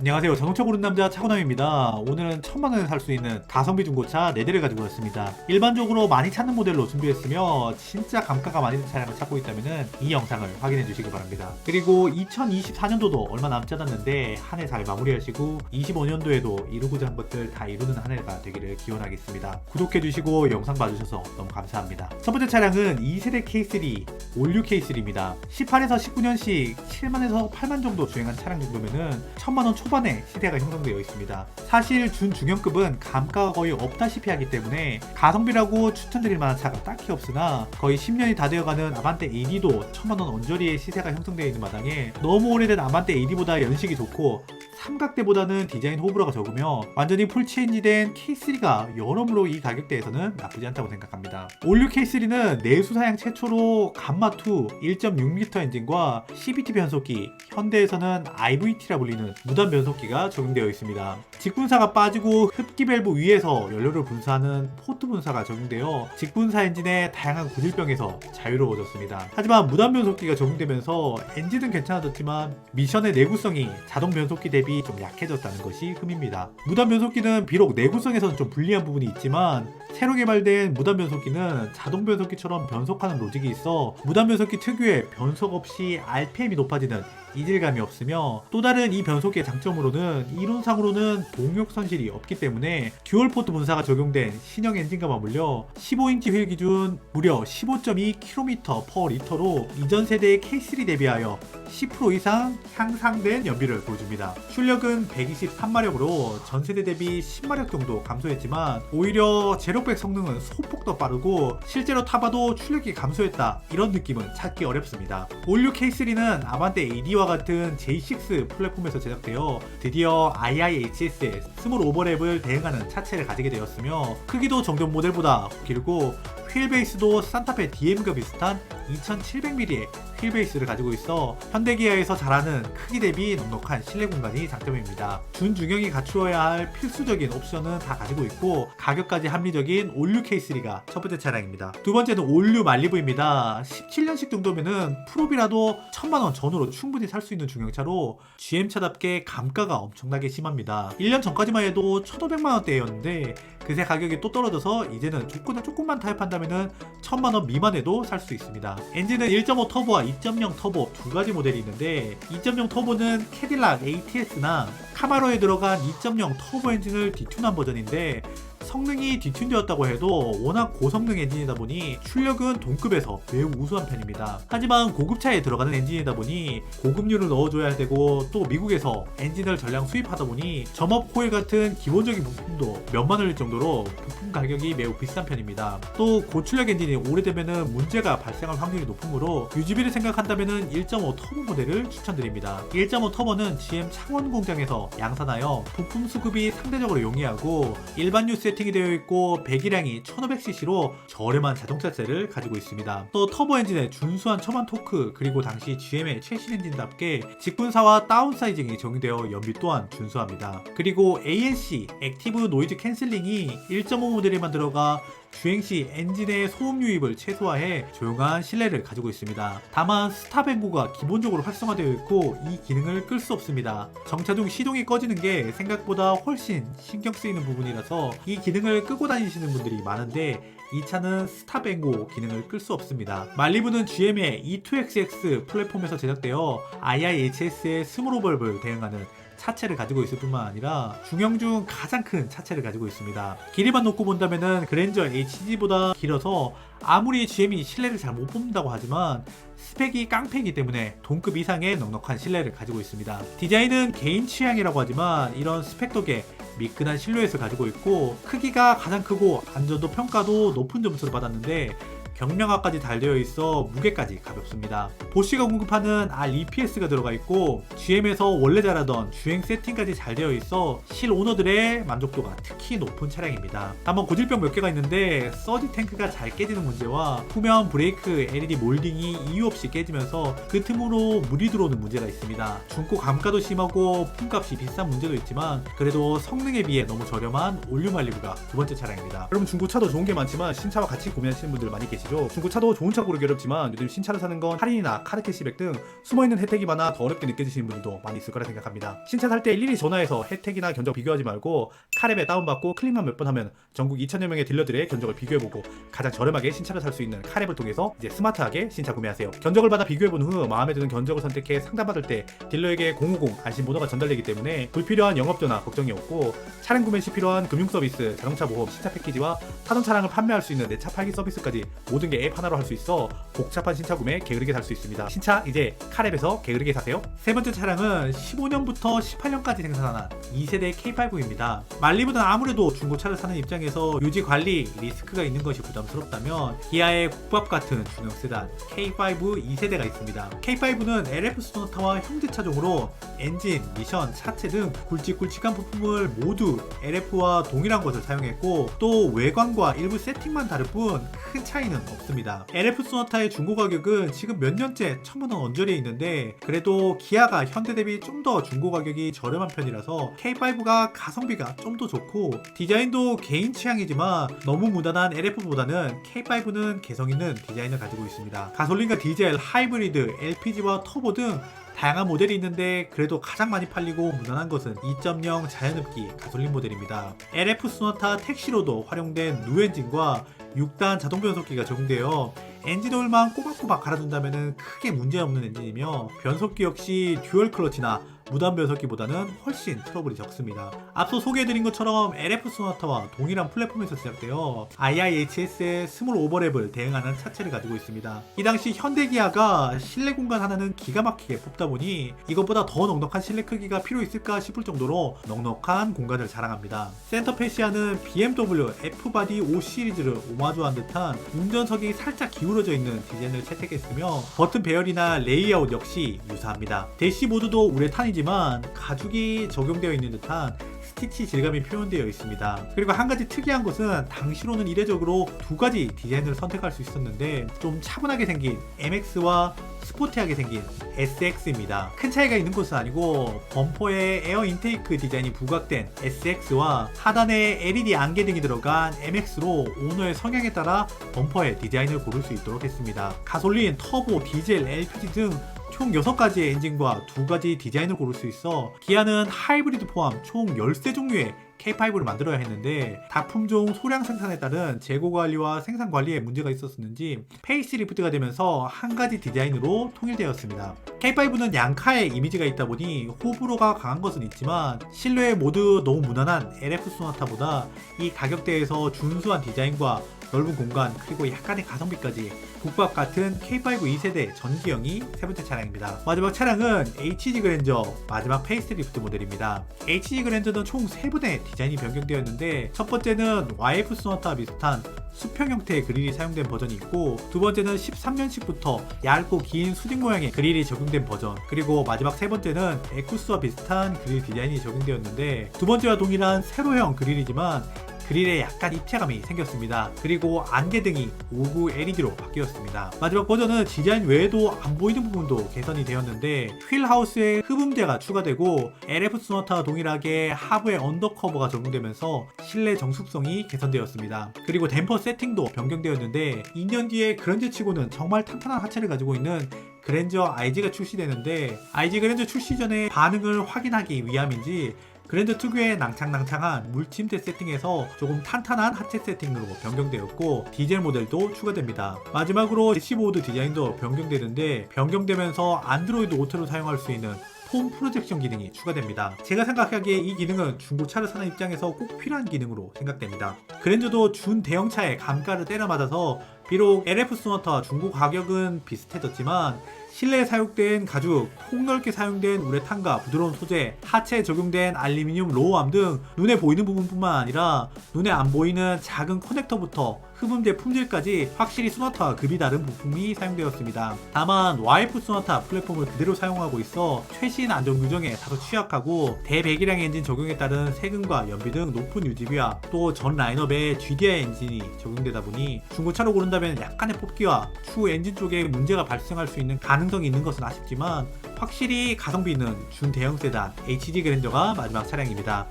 안녕하세요. 자동차 고른 남자 차고남입니다. 오늘은 천만 원에 살 수 있는 가성비 중고차 4대를 가지고 왔습니다. 일반적으로 많이 찾는 모델로 준비했으며 진짜 감가가 많이 드는 차량을 찾고 있다면 이 영상을 확인해 주시기 바랍니다. 그리고 2024년도도 얼마 남지 않았는데 한 해 잘 마무리하시고 25년도에도 이루고자 한 것들 다 이루는 한 해가 되기를 기원하겠습니다. 구독해 주시고 영상 봐주셔서 너무 감사합니다. 첫 번째 차량은 2세대 K3 올류 K3입니다. 18에서 19년씩 7만에서 8만 정도 주행한 차량 정도면은 1000만 원 초 반에 시대가 형성되어 있습니다. 사실 준중형급은 감가가 거의 없다시피 하기 때문에 가성비라고 추천드릴 만한 차가 딱히 없으나 거의 10년이 다 되어가는 아반떼 AD도 1000만 원 언저리의 시세가 형성되어 있는 마당에 너무 오래된 아반떼 AD보다 연식이 좋고 삼각대보다는 디자인 호불호가 적으며 완전히 풀체인지된 K3가 여러모로 이 가격대에서는 나쁘지 않다고 생각합니다. 올류 K3는 내수 사양 최초로 감마2 1.6L 엔진과 CVT 변속기, 현대에서는 IVT라 불리는 무단 변 속기가 적용되어 있습니다. 직분사가 빠지고 흡기 밸브 위에서 연료를 분사하는 포트 분사가 적용되어 직분사 엔진의 다양한 구질병에서 자유로워졌습니다. 하지만 무단 변속기가 적용되면서 엔진은 괜찮아졌지만 미션의 내구성이 자동 변속기 대비 좀 약해졌다는 것이 흠입니다. 무단 변속기는 비록 내구성에서는 좀 불리한 부분이 있지만 새로 개발된 무단 변속기는 자동 변속기처럼 변속하는 로직이 있어 무단 변속기 특유의 변속 없이 RPM이 높아지는 이질감이 없으며 또 다른 이 변속기의 장점으로는 이론상으로는 동력 손실이 없기 때문에 듀얼 포트 분사가 적용된 신형 엔진과 맞물려 15인치 휠 기준 무려 15.2km per 리터로 이전 세대의 K3 대비하여 10% 이상 향상된 연비를 보여줍니다. 출력은 123마력으로 전 세대 대비 10마력 정도 감소했지만 오히려 제로백 성능은 소폭 더 빠르고 실제로 타봐도 출력이 감소했다 이런 느낌은 찾기 어렵습니다. 올류 K3는 아반떼 AD와 같은 J6 플랫폼에서 제작되어 드디어 IIHS 의 스몰 오버랩을 대응하는 차체를 가지게 되었으며 크기도 정전 모델보다 길고 휠 베이스도 산타페 DM과 비슷한 2700mm의 휠 베이스를 가지고 있어 현대기아에서 잘하는 크기 대비 넉넉한 실내 공간이 장점입니다. 준중형이 갖추어야 할 필수적인 옵션은 다 가지고 있고 가격까지 합리적인 올류 K3가 첫 번째 차량입니다. 두 번째는 올류 말리브입니다. 17년식 정도면은 프로비라도 1000만원 전후로 충분히 살 수 있는 중형차로 GM차답게 감가가 엄청나게 심합니다. 1년 전까지만 해도 1500만원대였는데 그새 가격이 또 떨어져서 이제는 조금, 조금만 타협한다 면은 1000만원 미만에도 살 수 있습니다. 엔진은 1.5 터보와 2.0 터보 두 가지 모델이 있는데 2.0 터보는 캐딜락 ATS나 카마로에 들어간 2.0 터보 엔진을 디튠한 버전인데 성능이 디튠되었다고 해도 워낙 고성능 엔진이다 보니 출력은 동급에서 매우 우수한 편입니다. 하지만 고급차에 들어가는 엔진이다 보니 고급류를 넣어줘야 되고 또 미국에서 엔진을 전량 수입하다 보니 점업 코일 같은 기본적인 부품도 몇만 원일 정도로 부품 가격이 매우 비싼 편입니다. 또 고출력 엔진이 오래되면 문제가 발생할 확률이 높으므로 유지비를 생각한다면 1.5 터보 모델을 추천드립니다. 1.5 터보는 GM 창원 공장에서 양산하여 부품 수급이 상대적으로 용이하고 일반 유세 세팅이 되어 있고 배기량이 1500cc로 저렴한 자동차세를 가지고 있습니다. 또 터보 엔진의 준수한 첨한 토크 그리고 당시 GM의 최신 엔진답게 직분사와 다운사이징이 적용되어 연비 또한 준수합니다. 그리고 ANC 액티브 노이즈 캔슬링이 1.5 모델에만 들어가 주행 시 엔진의 소음 유입을 최소화해 조용한 실내를 가지고 있습니다. 다만 스탑앤고가 기본적으로 활성화되어 있고 이 기능을 끌 수 없습니다. 정차 중 시동이 꺼지는 게 생각보다 훨씬 신경 쓰이는 부분이라서 이 기능을 끄고 다니시는 분들이 많은데 이 차는 스탑앤고 기능을 끌 수 없습니다. 말리부는 GM의 E2XX 플랫폼에서 제작되어 IIHS의 스몰오버를 대응하는 차체를 가지고 있을 뿐만 아니라 중형 중 가장 큰 차체를 가지고 있습니다. 길이만 놓고 본다면은 그랜저 HG보다 길어서 아무리 GM이 실내를 잘 못 뽑는다고 하지만 스펙이 깡패이기 때문에 동급 이상의 넉넉한 실내를 가지고 있습니다. 디자인은 개인 취향이라고 하지만 이런 스펙 덕에 미끈한 실루엣을 가지고 있고 크기가 가장 크고 안전도 평가도 높은 점수를 받았는데 경량화까지 달되어 있어 무게까지 가볍습니다. 보쉬가 공급하는 REPS가 들어가 있고 GM에서 원래 잘하던 주행 세팅까지 잘 되어 있어 실 오너들의 만족도가 특히 높은 차량입니다. 다만 고질병 몇 개가 있는데 서지 탱크가 잘 깨지는 문제와 후면 브레이크 LED 몰딩이 이유 없이 깨지면서 그 틈으로 물이 들어오는 문제가 있습니다. 중고 감가도 심하고 품값이 비싼 문제도 있지만 그래도 성능에 비해 너무 저렴한 올류 말리브가 두 번째 차량입니다. 여러분 중고차도 좋은 게 많지만 신차와 같이 구매하시는 분들 많이 계시죠? 것이죠. 중고 차도 좋은 차 고르기 어렵지만 요즘 신차를 사는 건 할인이나 카드 캐시백 등 숨어있는 혜택이 많아 더 어렵게 느껴지시는 분들도 많이 있을 거라 생각합니다. 신차 살 때 일일이 전화해서 혜택이나 견적 비교하지 말고 카랩에 다운받고 클릭만 몇 번 하면 전국 2천여 명의 딜러들의 견적을 비교해보고 가장 저렴하게 신차를 살 수 있는 카랩을 통해서 이제 스마트하게 신차 구매하세요. 견적을 받아 비교해본 후 마음에 드는 견적을 선택해 상담받을 때 딜러에게 050 안심 번호가 전달되기 때문에 불필요한 영업 전화 걱정이 없고 차량 구매 시 필요한 금융 서비스, 자동차 보험, 신차 패키지와 타던 차량을 판매할 수 있는 내 차 팔기 서비스까지 모든 게 앱 하나로 할 수 있어 복잡한 신차 구매 게으르게 살 수 있습니다. 신차 이제 카랩에서 게으르게 사세요. 세 번째 차량은 15년부터 18년까지 생산한 2세대 K5입니다. 말리보다는 아무래도 중고차를 사는 입장에서 유지 관리 리스크가 있는 것이 부담스럽다면 기아의 국밥 같은 중형 세단 K5 2세대가 있습니다. K5는 LF 소나타와 형제차종으로 엔진, 미션, 차체 등 굵직굵직한 부품을 모두 LF와 동일한 것을 사용했고 또 외관과 일부 세팅만 다를 뿐 큰 차이는 없습니다. LF 소나타의 중고 가격은 지금 몇 년째 천만 원 언저리에 있는데 그래도 기아가 현대 대비 좀 더 중고 가격이 저렴한 편이라서 K5가 가성비가 좀 더 좋고 디자인도 개인 취향이지만 너무 무난한 LF보다는 K5는 개성 있는 디자인을 가지고 있습니다. 가솔린과 디젤, 하이브리드, LPG와 터보 등 다양한 모델이 있는데 그래도 가장 많이 팔리고 무난한 것은 2.0 자연흡기 가솔린 모델입니다. LF 소나타 택시로도 활용된 누엔진과 6단 자동 변속기가 적용되어 엔진 오일만 꼬박꼬박 갈아준다면 크게 문제없는 엔진이며 변속기 역시 듀얼 클러치나 무단 변속기보다는 훨씬 트러블이 적습니다. 앞서 소개해드린 것처럼 LF 소나타와 동일한 플랫폼에서 제작되어 IIHS의 스몰 오버랩을 대응하는 차체를 가지고 있습니다. 이 당시 현대 기아가 실내 공간 하나는 기가 막히게 뽑다 보니 이것보다 더 넉넉한 실내 크기가 필요 있을까 싶을 정도로 넉넉한 공간을 자랑합니다. 센터 패시아는 BMW F바디 5 시리즈를 오마주한 듯한 운전석이 살짝 기울어져 있는 디자인을 채택했으며 버튼 배열이나 레이아웃 역시 유사합니다. 대시보드도 우레탄이지 만 가죽이 적용되어 있는 듯한 스티치 질감이 표현되어 있습니다. 그리고 한 가지 특이한 것은 당시로는 이례적으로 두 가지 디자인을 선택할 수 있었는데 좀 차분하게 생긴 MX와 스포티하게 생긴 SX입니다. 큰 차이가 있는 것은 아니고 범퍼에 에어 인테이크 디자인이 부각된 SX와 하단에 LED 안개 등이 들어간 MX로 오너의 성향에 따라 범퍼의 디자인을 고를 수 있도록 했습니다. 가솔린, 터보, 디젤, LPG 등 총 6가지의 엔진과 2가지 디자인을 고를 수 있어 기아는 하이브리드 포함 총 13 종류의 K5를 만들어야 했는데 다품종 소량 생산에 따른 재고 관리와 생산 관리에 문제가 있었는지 페이스리프트가 되면서 한 가지 디자인으로 통일되었습니다. K5는 양카의 이미지가 있다 보니 호불호가 강한 것은 있지만 실내에 모두 너무 무난한 LF 소나타보다 이 가격대에서 준수한 디자인과 넓은 공간 그리고 약간의 가성비까지 국밥 같은 K5 2세대 전기형이 세 번째 차량입니다. 마지막 차량은 HG 그랜저 마지막 페이스리프트 모델입니다. HG 그랜저는 총 3분의 디자인이 변경되었는데 첫 번째는 YF 소나타 비슷한 수평 형태의 그릴이 사용된 버전이 있고 두 번째는 13년식부터 얇고 긴 수직 모양의 그릴이 적용된 버전 그리고 마지막 세 번째는 에쿠스와 비슷한 그릴 디자인이 적용되었는데 두 번째와 동일한 세로형 그릴이지만 그릴에 약간 입체감이 생겼습니다. 그리고 안개등이 59 LED로 바뀌었습니다. 마지막 버전은 디자인 외에도 안 보이는 부분도 개선이 되었는데 휠하우스에 흡음재가 추가되고 LF 소나타와 동일하게 하부에 언더커버가 적용되면서 실내 정숙성이 개선되었습니다. 그리고 댐퍼 세팅도 변경되었는데 2년 뒤에 그런제 치고는 정말 탄탄한 하체를 가지고 있는 그랜저 IG가 출시되는데 IG 그랜저 출시 전에 반응을 확인하기 위함인지 그랜저 특유의 낭창낭창한 물침대 세팅에서 조금 탄탄한 하체 세팅으로 변경되었고 디젤 모델도 추가됩니다. 마지막으로 대시보드 디자인도 변경되는데 변경되면서 안드로이드 오토로 사용할 수 있는 폼 프로젝션 기능이 추가됩니다. 제가 생각하기에 이 기능은 중고차를 사는 입장에서 꼭 필요한 기능으로 생각됩니다. 그랜저도 준 대형차에 감가를 때려 맞아서 비록 LF 소나타와 중고 가격은 비슷해졌지만 실내에 사용된 가죽, 폭넓게 사용된 우레탄과 부드러운 소재, 하체에 적용된 알루미늄 로우암 등 눈에 보이는 부분뿐만 아니라 눈에 안 보이는 작은 커넥터부터 흡음재 품질까지 확실히 소나타와 급이 다른 부품이 사용되었습니다. 다만 YF 소나타 플랫폼을 그대로 사용하고 있어 최신 안전 규정에 다소 취약하고 대배기량 엔진 적용에 따른 세금과 연비 등 높은 유지비와 또 전 라인업에 GDI 엔진이 적용되다 보니 중고차로 고른다면 약간의 뽑기와 추후 엔진 쪽에 문제가 발생할 수 있는 가능성이 있는 것은 아쉽지만 확실히 가성비 있는 준대형 세단 HG 그랜저가 마지막 차량입니다.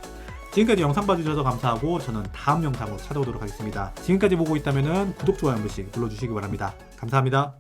지금까지 영상 봐주셔서 감사하고 저는 다음 영상으로 찾아오도록 하겠습니다. 지금까지 보고 있다면 구독, 좋아요 한 번씩 눌러주시기 바랍니다. 감사합니다.